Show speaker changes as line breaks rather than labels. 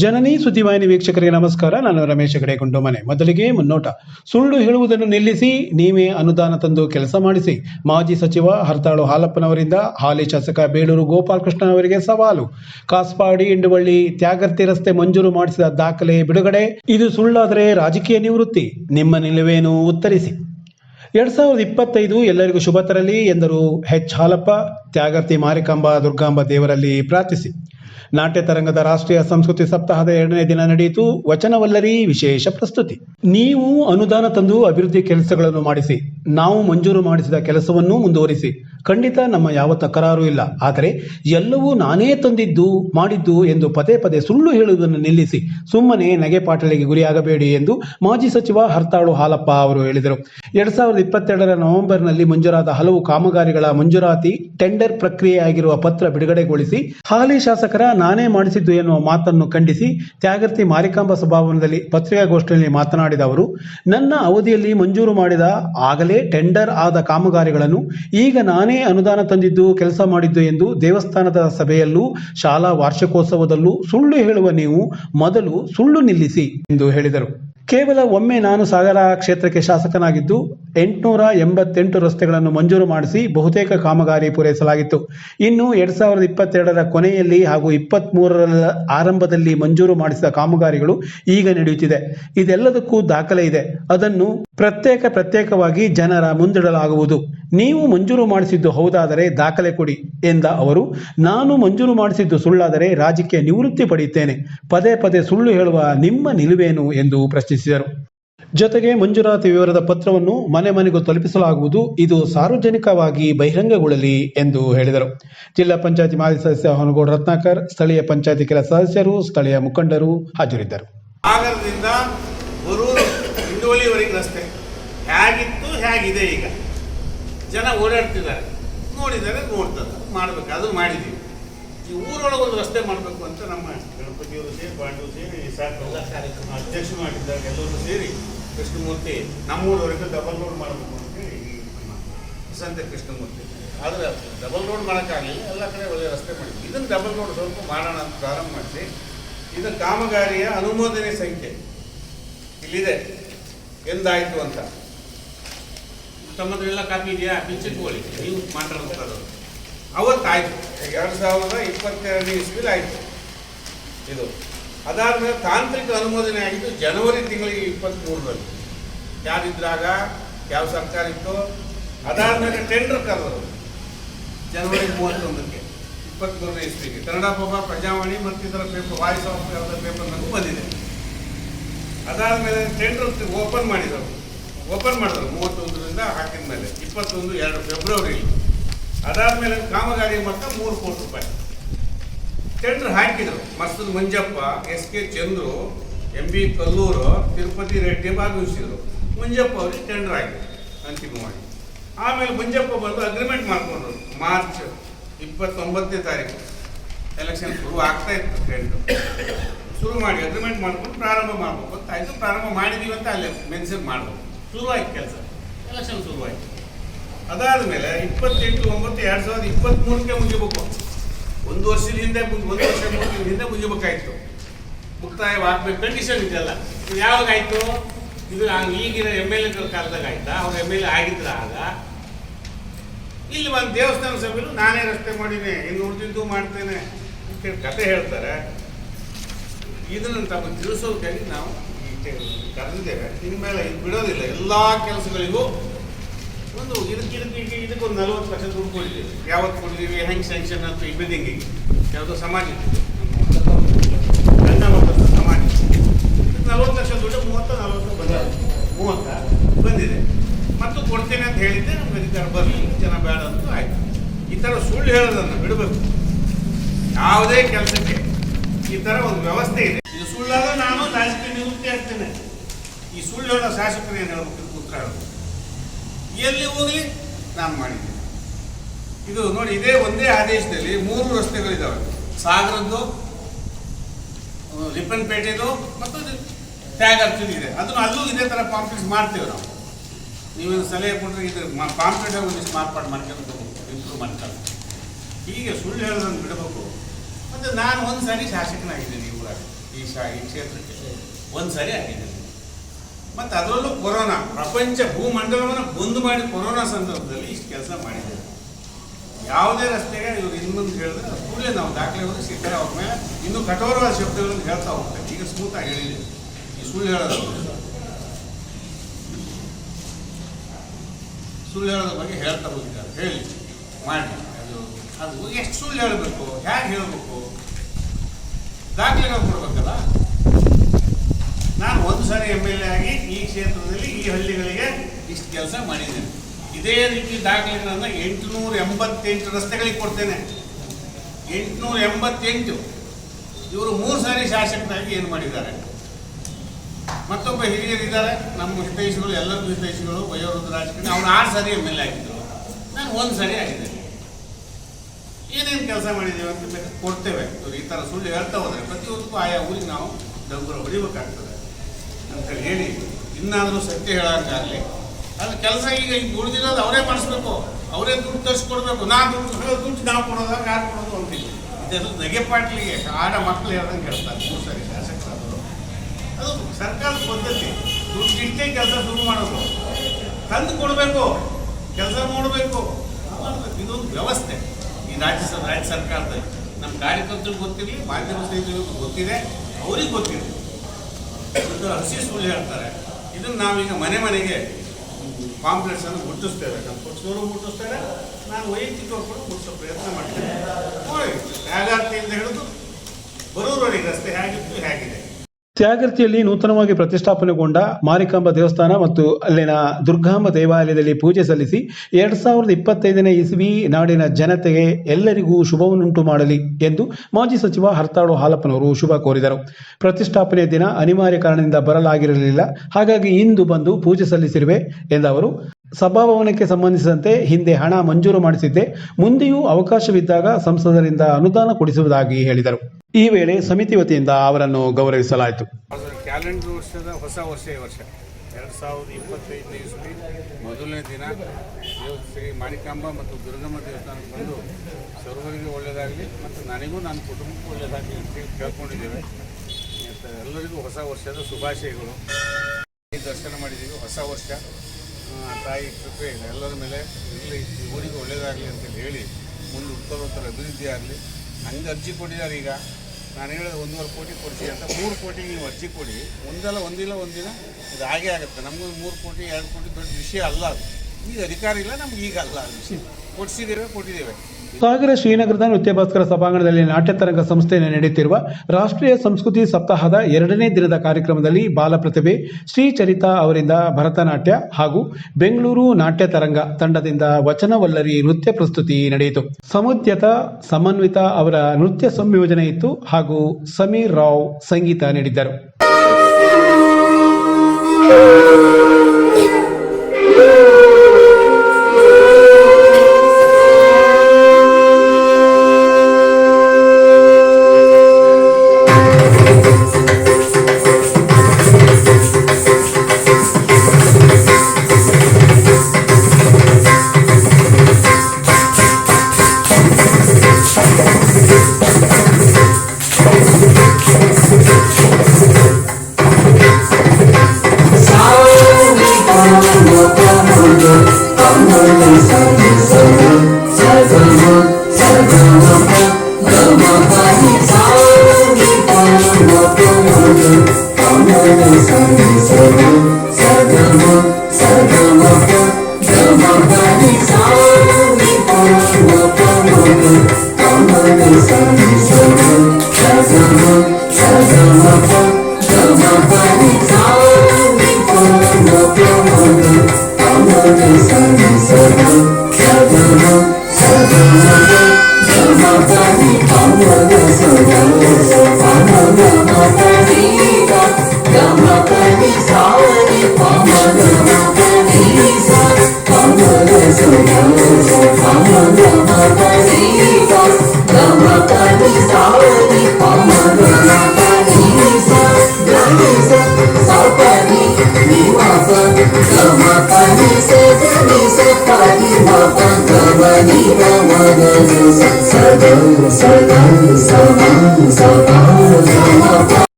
ಜನನಿ ಸುದ್ದಿವಾಹಿನಿ ವೀಕ್ಷಕರಿಗೆ ನಮಸ್ಕಾರ. ನಾನು ರಮೇಶ್ ಹೆಗಡೆ ಗುಂಡೋಮನೆ ಮೊದಲಿಗೆ ಮುನ್ನೋಟ. ಸುಳ್ಳು ಹೇಳುವುದನ್ನು ನಿಲ್ಲಿಸಿ, ನೀವೇ ಅನುದಾನ ತಂದು ಕೆಲಸ ಮಾಡಿಸಿ. ಮಾಜಿ ಸಚಿವ ಹರ್ತಾಳು ಹಾಲಪ್ಪನವರಿಂದ ಹಾಲಿ ಶಾಸಕ ಬೇಳೂರು ಗೋಪಾಲಕೃಷ್ಣ ಅವರಿಗೆ ಸವಾಲು. ಕಾಸ್ಪಾಡಿ, ಇಂಡುವಳ್ಳಿ, ತ್ಯಾಗರ್ತಿ ರಸ್ತೆ ಮಂಜೂರು ಮಾಡಿಸಿದ ದಾಖಲೆ ಬಿಡುಗಡೆ. ಇದು ಸುಳ್ಳಾದರೆ ರಾಜಕೀಯ ನಿವೃತ್ತಿ. ನಿಮ್ಮ ನಿಲುವೇನು? ಉತ್ತರಿಸಿ. ಎರಡ್ ಸಾವಿರದ ಇಪ್ಪತ್ತೈದು ಎಲ್ಲರಿಗೂ ಶುಭ ತರಲಿ ಎಂದರು ಎಚ್ ಹಾಲಪ್ಪ. ತ್ಯಾಗರ್ತಿ ಮಾರಿಕಾಂಬ, ದುರ್ಗಾಂಬ ದೇವರಲ್ಲಿ ಪ್ರಾರ್ಥಿಸಿ. ನಾಟ್ಯ ತರಂಗದ ರಾಷ್ಟ್ರೀಯ ಸಂಸ್ಕೃತಿ ಸಪ್ತಾಹದ ಎರಡನೇ ದಿನ ನಡೆಯಿತು. ವಚನವಲ್ಲರಿ ವಿಶೇಷ ಪ್ರಸ್ತುತಿ. ನೀವು ಅನುದಾನ ತಂದು ಅಭಿವೃದ್ಧಿ ಕೆಲಸಗಳನ್ನು ಮಾಡಿಸಿ, ನಾವು ಮಂಜೂರು ಮಾಡಿಸಿದ ಕೆಲಸವನ್ನು ಮುಂದುವರಿಸಿ. ಖಂಡಿತ ನಮ್ಮ ಯಾವ ತಕರಾರು ಇಲ್ಲ. ಆದರೆ ಎಲ್ಲವೂ ನಾನೇ ತಂದಿದ್ದು, ಮಾಡಿದ್ದು ಎಂದು ಪದೇ ಪದೇ ಸುಳ್ಳು ಹೇಳುವುದನ್ನು ನಿಲ್ಲಿಸಿ, ಸುಮ್ಮನೆ ನಗೆಪಾಟಲಿಗೆ ಗುರಿಯಾಗಬೇಡಿ ಎಂದು ಮಾಜಿ ಸಚಿವ ಹರ್ತಾಳು ಹಾಲಪ್ಪ ಅವರು ಹೇಳಿದರು. ಎರಡ್ ಸಾವಿರದ ಇಪ್ಪತ್ತೆರಡರ ನವೆಂಬರ್ನಲ್ಲಿ ಮಂಜೂರಾದ ಹಲವು ಕಾಮಗಾರಿಗಳ ಮಂಜೂರಾತಿ, ಟೆಂಡರ್ ಪ್ರಕ್ರಿಯೆಯಾಗಿರುವ ಪತ್ರ ಬಿಡುಗಡೆಗೊಳಿಸಿ, ಹಾಲಿ ಶಾಸಕರ ನಾನೇ ಮಾಡಿಸಿದ್ದು ಎನ್ನುವ ಮಾತನ್ನು ಖಂಡಿಸಿ ತ್ಯಾಗರ್ತಿ ಮಾರಿಕಾಂಬ ಸಭಾಭವನದಲ್ಲಿ ಪತ್ರಿಕಾಗೋಷ್ಠಿಯಲ್ಲಿ ಮಾತನಾಡಿದ ಅವರು, ನನ್ನ ಅವಧಿಯಲ್ಲಿ ಮಂಜೂರು ಮಾಡಿದ ಆಗಲೇ ಟೆಂಡರ್ ಆದ ಕಾಮಗಾರಿಗಳನ್ನು ಈಗ ನಾನೇ ಅನುದಾನ ತಂದಿದ್ದು, ಕೆಲಸ ಮಾಡಿದ್ದು ಎಂದು ದೇವಸ್ಥಾನದ ಸಭೆಯಲ್ಲೂ, ಶಾಲಾ ವಾರ್ಷಿಕೋತ್ಸವದಲ್ಲೂ ಸುಳ್ಳು ಹೇಳುವ ನೀವು ಮೊದಲು ಸುಳ್ಳು ನಿಲ್ಲಿಸಿ ಎಂದು ಹೇಳಿದರು. ಕೇವಲ ಒಮ್ಮೆ ನಾನು ಸಾಗರ ಕ್ಷೇತ್ರಕ್ಕೆ ಶಾಸಕನಾಗಿದ್ದು, ಎಂಟುನೂರ ಎಂಬತ್ತೆಂಟು ರಸ್ತೆಗಳನ್ನು ಮಂಜೂರು ಮಾಡಿಸಿ ಬಹುತೇಕ ಕಾಮಗಾರಿ ಪೂರೈಸಲಾಗಿತ್ತು. ಇನ್ನು ಎರಡ್ ಸಾವಿರದ ಇಪ್ಪತ್ತೆರಡರ ಕೊನೆಯಲ್ಲಿ ಹಾಗೂ ಇಪ್ಪತ್ತ್ ಮೂರರ ಆರಂಭದಲ್ಲಿ ಮಂಜೂರು ಮಾಡಿಸಿದ ಕಾಮಗಾರಿಗಳು ಈಗ ನಡೆಯುತ್ತಿದೆ. ಇದೆಲ್ಲದಕ್ಕೂ ದಾಖಲೆ ಇದೆ. ಅದನ್ನು ಪ್ರತ್ಯೇಕ ಪ್ರತ್ಯೇಕವಾಗಿ ಜನರ ಮುಂದಿಡಲಾಗುವುದು. ನೀವು ಮಂಜೂರು ಮಾಡಿಸಿದ್ದು ಹೌದಾದರೆ ದಾಖಲೆ ಕೊಡಿ ಎಂದ ಅವರು, ನಾನು ಮಂಜೂರು ಮಾಡಿಸಿದ್ದು ಸುಳ್ಳಾದರೆ ರಾಜಕೀಯ ನಿವೃತ್ತಿ ಪಡೆಯುತ್ತೇನೆ. ಪದೇ ಪದೇ ಸುಳ್ಳು ಹೇಳುವ ನಿಮ್ಮ ನಿಲುವೇನು ಎಂದು ಪ್ರಶ್ನಿಸಿದರು ಜೊತೆಗೆ ಮಂಜೂರಾತಿ ವಿವರದ ಪತ್ರವನ್ನು ಮನೆ ಮನೆಗೂ ತಲುಪಿಸಲಾಗುವುದು. ಇದು ಸಾರ್ವಜನಿಕವಾಗಿ ಬಹಿರಂಗಗೊಳ್ಳಲಿ ಎಂದು ಹೇಳಿದರು. ಜಿಲ್ಲಾ ಪಂಚಾಯತಿ ಮಾಜಿ ಸದಸ್ಯ ಹೊನಗೌಡ ರತ್ನಾಕರ್, ಸ್ಥಳೀಯ ಪಂಚಾಯತಿ ಕೆಲ ಸದಸ್ಯರು, ಸ್ಥಳೀಯ ಮುಖಂಡರು ಹಾಜರಿದ್ದರು.
ರಸ್ತೆ. ಹೇಗಿತ್ತು, ಹೇಗಿದೆ ಈಗ? ಜನ ಓಡಾಡ್ತಿದ್ದಾರೆ. ನೋಡಿದರೆ ನೋಡ್ತಾರೆ. ಮಾಡಬೇಕು, ಅದು ಮಾಡಿದ್ದೀವಿ. ಈ ಊರೊಳಗೆ ಒಂದು ರಸ್ತೆ ಮಾಡಬೇಕು ಅಂತ ನಮ್ಮ ಗಣಪತಿಯವರು ಸೇರಿ ಪಾಂಡವರು ಸೇರಿ ಕಾರ್ಯಕ್ರಮ. ಅಧ್ಯಕ್ಷ ಮಾಡಿದ್ದಾಗ ಎಲ್ಲರೂ ಸೇರಿ ಕೃಷ್ಣಮೂರ್ತಿ ನಮ್ಮೂರವರೆಗೂ ಡಬಲ್ ರೋಡ್ ಮಾಡಬೇಕು ಅಂತೇಳಿ ನಮ್ಮ ವಸಂತ ಕೃಷ್ಣಮೂರ್ತಿ. ಆದರೆ ಡಬಲ್ ರೋಡ್ ಮಾಡೋಕ್ಕಾಗಲಿಲ್ಲ ಎಲ್ಲ ಕಡೆ ಒಳ್ಳೆ ರಸ್ತೆ ಮಾಡಿದ್ವಿ. ಇದನ್ನು ಡಬಲ್ ರೋಡ್ ಸ್ವಲ್ಪ ಮಾಡೋಣ ಅಂತ ಪ್ರಾರಂಭ ಮಾಡಿಸಿ ಇದು ಕಾಮಗಾರಿಯ ಅನುಮೋದನೆ ಸಂಖ್ಯೆ ಇಲ್ಲಿದೆ. ಎಂದಾಯಿತು ಅಂತ. ತಮ್ಮದ್ರೆಲ್ಲ ಕಾಪಿ ಇದೆಯಾ? ಬಿಚ್ಚಿಟ್ಕೊಳ್ಳಿ ನೀವು ಮಾತಾಡೋದು ಅವತ್ತಾಯ್ತು. ಎರಡು ಸಾವಿರದ ಇಪ್ಪತ್ತೆರಡನೇ ಇಸ್ವಿಲಿ ಆಯಿತು. ಇದು. ಅದಾದಮೇಲೆ ತಾಂತ್ರಿಕ ಅನುಮೋದನೆ ಆಗಿದ್ದು ಜನವರಿ ತಿಂಗಳಿಗೆ ಇಪ್ಪತ್ತ್ಮೂರರಲ್ಲಿ ಯಾರಿದ್ರಾಗ? ಯಾವ ಸರ್ಕಾರ ಇತ್ತು ಅದಾದಮೇಲೆ ಟೆಂಡರ್ ಕರೆದರು ಜನವರಿ ಮೂವತ್ತೊಂದಕ್ಕೆ ಇಪ್ಪತ್ತ್ಮೂರನೇ ಇಸ್ವಿಗೆ. ಕನ್ನಡ ಪ್ರಭ ಪ್ರಜಾವಾಣಿ ಇದರ ಪೇಪರ್ ವಾಯ್ಸ್ ಆಫ್ ಯಾವುದೋ ಪೇಪರ್ನಾಗೂ ಬಂದಿದೆ. ಅದಾದಮೇಲೆ ಟೆಂಡರ್ ಓಪನ್ ಮಾಡಿದರು. ಓಪನ್ ಮಾಡಿದ್ರು. ಮೂವತ್ತೊಂದರಿಂದ ಹಾಕಿದ ಮೇಲೆ ಇಪ್ಪತ್ತೊಂದು ಎರಡು ಫೆಬ್ರವರಿಲಿ ಅದಾದಮೇಲೆ ಕಾಮಗಾರಿಗೆ ಮೊತ್ತ ಮೂರು ಕೋಟಿ ರೂಪಾಯಿ. ಟೆಂಡರ್ ಹಾಕಿದರು. ಮಸ್ತದ Manjappa, S K Chandru, M B Kallur, Tirupati Reddy ಭಾಗವಹಿಸಿದರು ಮಂಜಪ್ಪ ಅವರಿಗೆ ಟೆಂಡರ್ ಆಗಿದೆ ಅಂತಿಮವಾಗಿ ಆಮೇಲೆ ಮಂಜಪ್ಪ ಬಂದು ಅಗ್ರಿಮೆಂಟ್ ಮಾಡಿಕೊಂಡ್ರು. ಮಾರ್ಚ್ ಇಪ್ಪತ್ತೊಂಬತ್ತನೇ ತಾರೀಕು. ಎಲೆಕ್ಷನ್ ಶುರು ಆಗ್ತಾ ಇತ್ತು ಟೆಂಡರ್ ಶುರು ಮಾಡಿ ಅಗ್ರಿಮೆಂಟ್ ಮಾಡ್ಕೊಂಡು ಪ್ರಾರಂಭ ಮಾಡಬೇಕು. ಅಂತ ಆಯಿತು ಪ್ರಾರಂಭ ಮಾಡಿದೀವಿ ಅಂತ ಅಲ್ಲೇ ಮೆನ್ಷನ್ ಮಾಡಬೇಕು ಶುರುವಾಯಿತು ಕೆಲಸ. ಎಲೆಕ್ಷನ್ ಶುರುವಾಯಿತು. ಅದಾದಮೇಲೆ ಇಪ್ಪತ್ತೆಂಟು, ಒಂಬತ್ತು, ಎರಡು ಸಾವಿರದ ಇಪ್ಪತ್ತ್ಮೂರಕ್ಕೆ ಮುಗಿಬೇಕು. ಒಂದು ವರ್ಷದ ಹಿಂದೆ ಒಂದು ವರ್ಷ ಮೂರು ಹಿಂದೆ ಮುಗಿಬೇಕಾಯ್ತು. ಮುಕ್ತಾಯವಾಗಬೇಕು. ಕಂಡೀಷನ್ ಇದೆಯಲ್ಲ. ಇದು ಯಾವಾಗಾಯ್ತು? ಇದು ಈಗಿನ ಎಂ ಎಲ್ ಎಗಳ ಕಾಲದಾಗ ಆಯ್ತಾ? ಅವ್ರು ಎಂ ಎಲ್ ಎ ಆಗಿದ್ರ ಆಗ? ಇಲ್ಲಿ ಒಂದು ದೇವಸ್ಥಾನ ಸಭೆಯಲ್ಲೂ ನಾನೇ ರಸ್ತೆ ಮಾಡೀನಿ ಇನ್ನು ಉಳಿದಿದ್ದು ಮಾಡ್ತೇನೆ. ಅಂತೇಳಿ ಕತೆ ಹೇಳ್ತಾರೆ. ಇದನ್ನು ತಮಗೆ ತಿಳಿಸೋದಕ್ಕಾಗಿ ನಾವು ಕರೆದಿದ್ದೇವೆ. ಇನ್ಮೇಲೆ ಇದು ಬಿಡೋದಿಲ್ಲ. ಎಲ್ಲ ಕೆಲಸಗಳಿಗೂ ಒಂದು ಇದಕ್ಕೆ ಇದಕ್ಕೆ ಇದಕ್ಕೆ ಒಂದು ನಲ್ವತ್ತು ಲಕ್ಷ ದುಡ್ಡು ಕೊಟ್ಟಿದ್ದೀವಿ ಯಾವತ್ತು ಕೊಟ್ಟಿದ್ದೀವಿ ಹೆಂಗೆ ಸ್ಯಾಂಕ್ಷನ್ ಅಂತ ಈ ಯಾವುದೋ ಸಮಾಜ ಗಂಡ ಮಕ್ಕಳ ಸಮಾಜ ನಲ್ವತ್ತು ಲಕ್ಷ ದುಡ್ಡು, ಮೂವತ್ತ, ನಲ್ವತ್ತು ಬಂದ ಮೂವತ್ತ ಬಂದಿದೆ. ಮತ್ತು ಕೊಡ್ತೇನೆ ಅಂತ ಹೇಳಿದ್ದೆ, ನಮ್ಗೆ ಅಧಿಕಾರ ಬರಲಿ ಜನ ಬೇಡ ಅಂತ ಆಯ್ತು. ಈ ಥರ ಸುಳ್ಳು ಹೇಳೋದನ್ನು ಬಿಡಬೇಕು. ಯಾವುದೇ ಕೆಲಸಕ್ಕೆ ಈ ಥರ ಒಂದು ವ್ಯವಸ್ಥೆ ಇದೆ. ಇದು ಸುಳ್ಳಾದ ನಾನು ರಾಜಕೀಯ ನಿವೃತ್ತಿ ಆಗ್ತೇನೆ. ಈ ಸುಳ್ಳು ಹೇಳೋ ಶಾಸಕರು ಏನು ಹೇಳ್ಬೇಕು ಹೇಳಬೇಕು ಎಲ್ಲಿ ಹೋಗಲಿ? ನಾನು ಮಾಡಿದ್ದೀನಿ. ಇದು ನೋಡಿ, ಇದೇ ಒಂದೇ ಆದೇಶದಲ್ಲಿ ಮೂರು ರಸ್ತೆಗಳಿದ್ದಾವೆ ಸಾಗರದ್ದು ರಿಪ್ಪನ್ಪೇಟೆದು ಮತ್ತು ತ್ಯಾಗರ್ತಿದು ಇದೆ. ಅದನ್ನು ಅಲ್ಲೂ ಇದೇ ಥರ ಪಾಂಪ್ಲೆಟ್ಸ್ ಮಾಡ್ತೇವೆ ನಾವು. ನೀವೇನು ಸಲಹೆ ಕೊಟ್ಟರೆ ಇದು ಪಾಂಪ್ಲೆಟ್ ಒಂದಿಷ್ಟು ಮಾರ್ಪಾಡು ಮಾಡ್ಕೊಂಡು ಇಂಪ್ರೂವ್ ಮಾಡ್ತಾರೆ. ಹೀಗೆ ಸುಳ್ಳು ಹೇಳೋದನ್ನು ಬಿಡಬೇಕು. ಮತ್ತು ನಾನು ಒಂದು ಸಾರಿ ಶಾಸಕನಾಗಿದ್ದೀನಿ ಈ ಈ ಶಾ, ಈ ಕ್ಷೇತ್ರಕ್ಕೆ. ಒಂದು ಸಾರಿ ಆಗಿದೆ ಮತ್ತು ಅದರಲ್ಲೂ ಕೊರೋನಾ. ಪ್ರಪಂಚ ಭೂಮಂಡಲವನ್ನು ಬಂದು ಮಾಡಿ ಕೊರೋನಾ ಸಂದರ್ಭದಲ್ಲಿ ಇಷ್ಟು ಕೆಲಸ ಮಾಡಿದ್ದಾರೆ ಯಾವುದೇ ರಸ್ತೆಗೆ ಇವರು ಇನ್ನೊಂದು ಹೇಳಿದ್ರೆ ಕೂಡಲೇ ನಾವು ದಾಖಲೆ ಹೋದ್ರೆ ಸಿಗ್ತಾರೆ. ಅವ್ರ ಮೇಲೆ ಇನ್ನೂ ಕಠೋರವಾದ ಶಬ್ದಗಳನ್ನು ಹೇಳ್ತಾ ಹೋಗ್ತಾರೆ. ಈಗ ಸ್ಮೂತಾಗಿ ಹೇಳಿದೆ. ಈ ಸುಳ್ಳು ಹೇಳೋದು ಸುಳ್ಳು ಹೇಳೋದ್ರ ಬಗ್ಗೆ ಹೇಳ್ತಾ ಹೋಗಿದ್ದಾರೆ. ಹೇಳಿ. ಮಾಡಿ. ಅದು ಅದು ಎಷ್ಟು ಸುಳ್ಳು ಹೇಳಬೇಕು? ಹೇಗೆ ಹೇಳಬೇಕು? ದಾಖಲೆಗಳು ಕೊಡ್ಬೇಕಲ್ಲ? ನಾನು ಒಂದು ಸಾರಿ ಎಂ ಎಲ್ ಎ ಆಗಿ ಈ ಕ್ಷೇತ್ರದಲ್ಲಿ ಈ ಹಳ್ಳಿಗಳಿಗೆ ಇಷ್ಟು ಕೆಲಸ ಮಾಡಿದ್ದೇನೆ. ಇದೇ ರೀತಿ ದಾಖಲೆಗಳನ್ನು ಎಂಟುನೂರ ಎಂಬತ್ತೆಂಟು ರಸ್ತೆಗಳಿಗೆ ಕೊಡ್ತೇನೆ. ಎಂಟುನೂರ ಎಂಬತ್ತೆಂಟು. ಇವರು ಮೂರು ಸಾರಿ ಶಾಸಕರಾಗಿ ಏನು ಮಾಡಿದ್ದಾರೆ? ಮತ್ತೊಬ್ಬ ಹಿರಿಯರಿದ್ದಾರೆ ನಮ್ಮ ಹಿತೈಷಿಗಳು, ಎಲ್ಲರೂ ಹಿತೈಷಿಗಳು, ವಯೋವೃದ್ಧ ರಾಜಕೀಯ ಅವ್ನು ಆರು ಸಾರಿ ಎಂ ಎಲ್ ಎ ಆಗಿದ್ದರು ನಾನು ಒಂದು ಸಾರಿ ಆಗಿದ್ದೇನೆ ಏನೇನು ಕೆಲಸ ಮಾಡಿದ್ದೇವೆ ಅಂತ ಕೊಡ್ತೇವೆ. ಈ ಥರ ಸುಳ್ಳು ಹೇಳ್ತಾ ಹೋದರೆ ಪ್ರತಿಯೊಂದಕ್ಕೂ ಆಯಾ ಊರಿಗೆ ನಾವು ಡಂಗುರ ಹೊಡಿಬೇಕಾಗ್ತದೆ. ಅಂತೇಳಿ ಹೇಳಿ ಇನ್ನಾದರೂ ಸತ್ಯ ಹೇಳೋಕ್ಕಾಗಲಿ ಅದು ಕೆಲಸ ಈಗ ಈಗ ಉಳಿದಿರೋದು ಅವರೇ ಮಾಡಿಸ್ಬೇಕು. ಅವರೇ ದುಡ್ಡು ತರಿಸ್ಕೊಡ್ಬೇಕು ನಾ ದುಡ್ಡು ದುಡ್ಡು ನಾವು ಕೊಡೋದಾಗ ಯಾರು ಕೊಡೋದು ಅಂತಿಲ್ಲ. ಇದೆಲ್ಲ ನಗೆಪಾಟ್ಲಿಗೆ ಆಡ ಮಕ್ಕಳು ಹೇಳ್ದಂಗೆ ಹೇಳ್ತಾರೆ. ಮೂರು ಸರಿ ಶಾಸಕರಾದರು ಅದು ಸರ್ಕಾರದ ಪದ್ಧತಿ. ದುಡ್ಡು ಇಷ್ಟೇ ಕೆಲಸ ಶುರು ಮಾಡೋದು. ತಂದು ಕೊಡಬೇಕು. ಕೆಲಸ ನೋಡಬೇಕು. ಇದೊಂದು ವ್ಯವಸ್ಥೆ. ಈ ರಾಜ್ಯ ರಾಜ್ಯ ಸರ್ಕಾರದಲ್ಲಿ. ನಮ್ಮ ಕಾರ್ಯಕರ್ತರಿಗೆ ಗೊತ್ತಿರಲಿ, ಮಾಧ್ಯಮ ಸ್ನೇಹಿತರಿಗೂ ಗೊತ್ತಿದೆ. ಅವ್ರಿಗೆ ಗೊತ್ತಿದೆ ಇದು ಹಸಿ ಸುಳ್ಳು ಹೇಳ್ತಾರೆ. ಇದನ್ನು ನಾವೀಗ ಮನೆ ಮನೆಗೆ ಕಾಂಪ್ಲೆಕ್ಸ್ ಅನ್ನು ಮುಟ್ಟಿಸ್ತೇವೆ ನಮ್ಮ ಪಕ್ಷದವರು ಮುಟ್ಟಿಸ್ತಾರೆ ನಾನು ವೈಯಕ್ತಿಕವಾಗಿ ಕೂಡ ಮುಟ್ಟಿಸೋ ಪ್ರಯತ್ನ ಮಾಡ್ತೇನೆ. ತ್ಯಾಗಾರ್ತಿಯಿಂದ ಹಿಡಿದು ಬರೋರವರೆಗೆ ರಸ್ತೆ ಹೇಗಿತ್ತು, ಹೇಗಿದೆ?
ತ್ಯಾಗರ್ತಿಯಲ್ಲಿ ನೂತನವಾಗಿ ಪ್ರತಿಷ್ಠಾಪನೆಗೊಂಡ ಮಾರಿಕಾಂಬ ದೇವಸ್ಥಾನ ಮತ್ತು ಅಲ್ಲಿನ ದುರ್ಗಾಂಬ ದೇವಾಲಯದಲ್ಲಿ ಪೂಜೆ ಸಲ್ಲಿಸಿ ಎರಡ್ ಸಾವಿರದ ಇಪ್ಪತ್ತೈದನೇ ಇಸವಿ ನಾಡಿನ ಜನತೆಗೆ ಎಲ್ಲರಿಗೂ ಶುಭವನ್ನುಂಟು ಮಾಡಲಿ ಎಂದು ಮಾಜಿ ಸಚಿವ ಹರ್ತಾಳು ಹಾಲಪ್ಪನವರು ಶುಭ ಕೋರಿದರು. ಪ್ರತಿಷ್ಠಾಪನೆಯ ದಿನ ಅನಿವಾರ್ಯ ಕಾರಣದಿಂದ ಬರಲಾಗಿರಲಿಲ್ಲ. ಹಾಗಾಗಿ ಇಂದು ಬಂದು ಪೂಜೆ ಸಲ್ಲಿಸಿರುವೆ ಎಂದ ಅವರು. ಸಭಾಭವನಕ್ಕೆ ಸಂಬಂಧಿಸಿದಂತೆ ಹಿಂದೆ ಹಣ ಮಂಜೂರು ಮಾಡಿಸಿದ್ದೆ. ಮುಂದೆಯೂ ಅವಕಾಶವಿದ್ದಾಗ ಸಂಸದರಿಂದ ಅನುದಾನ ಕೊಡಿಸುವುದಾಗಿ ಹೇಳಿದರು. ಈ ವೇಳೆ ಸಮಿತಿ ವತಿಯಿಂದ ಅವರನ್ನು ಗೌರವಿಸಲಾಯಿತು.
ಕ್ಯಾಲೆಂಡರ್ ವರ್ಷದ ಹೊಸ ವರ್ಷ ಈ ವರ್ಷ. ಎರಡು ಸಾವಿರದ ಇಪ್ಪತ್ತೈದನೇ ಇಸ್ವಿ ಮೊದಲನೇ ದಿನ ಶ್ರೀ ಮಾಣಿಕಾಂಬ ಮತ್ತು ದುರ್ಗಮ್ಮ ದೇವಸ್ಥಾನಕ್ಕೆ ಬಂದು ಸರ್ವರಿಗೂ ಒಳ್ಳೆಯದಾಗಲಿ ಮತ್ತು ನನಗೂ ನನ್ನ ಕುಟುಂಬಕ್ಕೂ ಒಳ್ಳೆಯದಾಗಲಿ ಅಂತ ಕೇಳ್ಕೊಂಡಿದ್ದೇವೆ. ಎಲ್ಲರಿಗೂ ಹೊಸ ವರ್ಷದ ಶುಭಾಶಯಗಳು. ದರ್ಶನ ಮಾಡಿದ್ದೀವಿ. ಹೊಸ ವರ್ಷ. ತಾಯಿ ಕೃಪೆ ಎಲ್ಲರ ಮೇಲೆ ಇರಲಿ, ಈ ಊರಿಗೆ ಒಳ್ಳೆಯದಾಗಲಿ ಅಂತೇಳಿ ಹೇಳಿ ಮುಂದೆ ಉತ್ತರೋತ್ತರ ಅಭಿವೃದ್ಧಿ ಆಗಲಿ. ಹಂಗೆ ಅರ್ಜಿ ಕೊಟ್ಟಿದ್ದಾರೆ ಈಗ. ನಾನು ಹೇಳಿದ ಒಂದೂವರೆ ಕೋಟಿ ಕೊಡಿಸಿ ಅಂತ, ಮೂರು ಕೋಟಿ ನೀವು ಅರ್ಜಿ ಕೊಡಿ. ಒಂದಲ್ಲ ಒಂದಿಲ್ಲ ಒಂದಿನ ಇದು ಹಾಗೆ ಆಗುತ್ತೆ. ನಮಗೊಂದು ಮೂರು ಕೋಟಿ, ಎರಡು ಕೋಟಿ ದೊಡ್ಡ ವಿಷಯ ಅಲ್ಲ ಅದು. ಈಗ ಅಧಿಕಾರ ಇಲ್ಲ, ನಮ್ಗೆ ಈಗ ಅಲ್ಲ ಅದು ವಿಷಯ. ಕೊಡಿಸಿದ್ದೇವೆ, ಕೊಟ್ಟಿದ್ದೇವೆ.
ಸಾಗರ ಶ್ರೀನಗರದ ನೃತ್ಯ ಭಾಸ್ಕರ ಸಭಾಂಗಣದಲ್ಲಿ ನಾಟ್ಯತರಂಗ ಸಂಸ್ಥೆಯನ್ನು ನಡೆಯುತ್ತಿರುವ ರಾಷ್ಟ್ರೀಯ ಸಂಸ್ಕೃತಿ ಸಪ್ತಾಹದ ಎರಡನೇ ದಿನದ ಕಾರ್ಯಕ್ರಮದಲ್ಲಿ ಬಾಲಪ್ರತಿಭೆ ಶ್ರೀ ಚರಿತಾ ಅವರಿಂದ ಭರತನಾಟ್ಯ ಹಾಗೂ ಬೆಂಗಳೂರು ನಾಟ್ಯ ತರಂಗ ತಂಡದಿಂದ ವಚನವಲ್ಲರಿ ನೃತ್ಯ ಪ್ರಸ್ತುತಿ ನಡೆಯಿತು. ಸಮುದ್ಯತ ಸಮನ್ವಿತ ಅವರ ನೃತ್ಯ ಸಂಯೋಜನೆ ಇತ್ತು ಹಾಗೂ ಸಮೀರ್ ರಾವ್ ಸಂಗೀತ ನೀಡಿದ್ದರು.